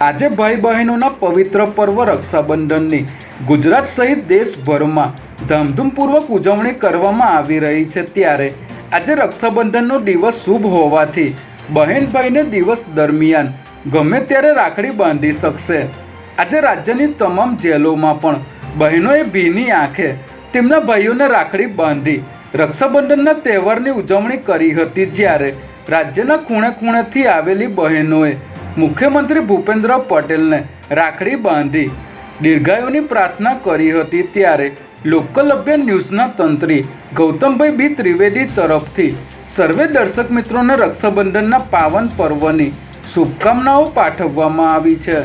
આજે ભાઈ બહેનોના પવિત્ર પર્વ રક્ષાબંધનની. ગુજરાત સહિત દેશભરમાં ધામધૂમપૂર્વક ઉજવણી કરવામાં આવી રહી છે ત્યારે આજે રક્ષાબંધનનો દિવસ શુભ હોવાથી બહેન ભાઈને દિવસ દરમિયાન ગમે ત્યારે રાખડી બાંધી શકશે. આજે રાજ્યની તમામ જેલોમાં પણ બહેનોએ ભીની આંખે તેમના ભાઈઓને રાખડી બાંધી રક્ષાબંધનના તહેવારની ઉજવણી કરી હતી જ્યારે રાજ્યના ખૂણે ખૂણેથી આવેલી બહેનોએ મુખ્યમંત્રી ભૂપેન્દ્ર પટેલને રાખડી બાંધી દીર્ઘાયુની પ્રાર્થના કરી હતી ત્યારે લોકલ અભિયાન ન્યૂઝના તંત્રી ગૌતમભાઈ બી ત્રિવેદી તરફથી સર્વે દર્શક મિત્રોને રક્ષાબંધનના પાવન પર્વની શુભકામનાઓ પાઠવવામાં આવી છે.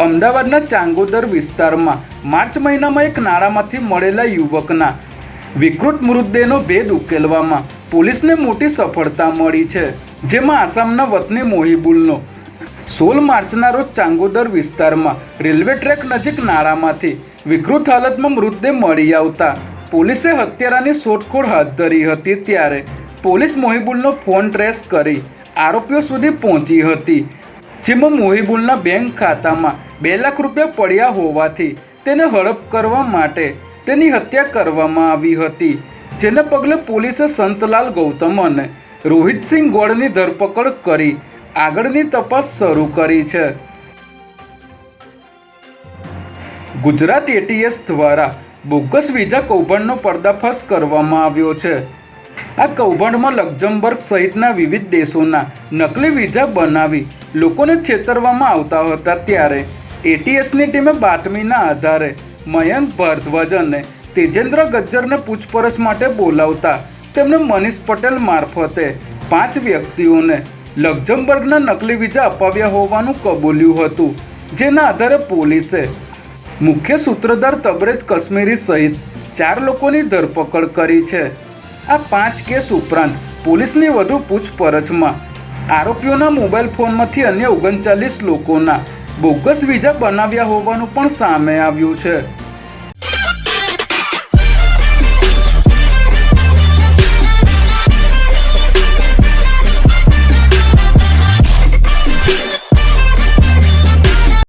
અમદાવાદના ચાંગોદર વિસ્તારમાં માર્ચ મહિનામાં એક નાળામાંથી મળેલા યુવકના વિકૃત મૃતદેહનો ભેદ ઉકેલવામાં પોલીસને મોટી સફળતા મળી છે. જેમાં આસામના વતની મોહિબુલનો. સોળ માર્ચના રોજ ચાંગોદર વિસ્તારમાં રેલવે ટ્રેક નજીક નાળામાંથી વિકૃત હાલતમાં મૃતદેહ મળી આવતા પોલીસે હત્યારાની શોધખોળ હાથ ધરી હતી ત્યારે પોલીસ મોહિબુલનો ફોન ટ્રેસ કરી આરોપીઓ સુધી પહોંચી હતી, જેમાં મોહિબુલના બેંક ખાતામાં બે લાખ રૂપિયા પડ્યા હોવાથી તેને હડપ કરવા માટે તેની હત્યા કરવામાં આવી હતી, જેને પગલે પોલીસે સંતલાલ ગૌતમ અને રોહિતસિંહ ગોળની ધરપકડ કરી. આગળની તપાસ શરૂ કરી છે. ગુજરાત એટીએસ દ્વારા બોગસ વિઝા કૌભાંડનો પર્દાફાશ કરવામાં આવ્યો છે. આ કૌભાંડમાં લક્ઝમબર્ગ સહિતના વિવિધ દેશોના નકલી વિઝા બનાવી લોકોને છેતરવામાં આવતા હતા ત્યારે એટીએસની ટીમે બાતમીના આધારે મયંક ભારદ્વાજ અને તેજેન્દ્ર ગજ્જરને પૂછપરછ માટે બોલાવતા તેમણે મનીષ પટેલ મારફતે પાંચ વ્યક્તિઓને લક્ઝમબર્ગના નકલી વિઝા અપાવ્યા હોવાનું કબૂલ્યું હતું, જેના આધારે પોલીસે મુખ્ય સૂત્રધાર તબરેજ કાશ્મીરી સહિત ચાર લોકોની ધરપકડ કરી છે. આ પાંચ કેસ ઉપરાંત પોલીસની વધુ પૂછપરછમાં આરોપીઓના મોબાઈલ ફોનમાંથી અન્ય ઓગણચાલીસ લોકોના બોગસ વિઝા બનાવ્યા હોવાનું પણ સામે આવ્યું છે.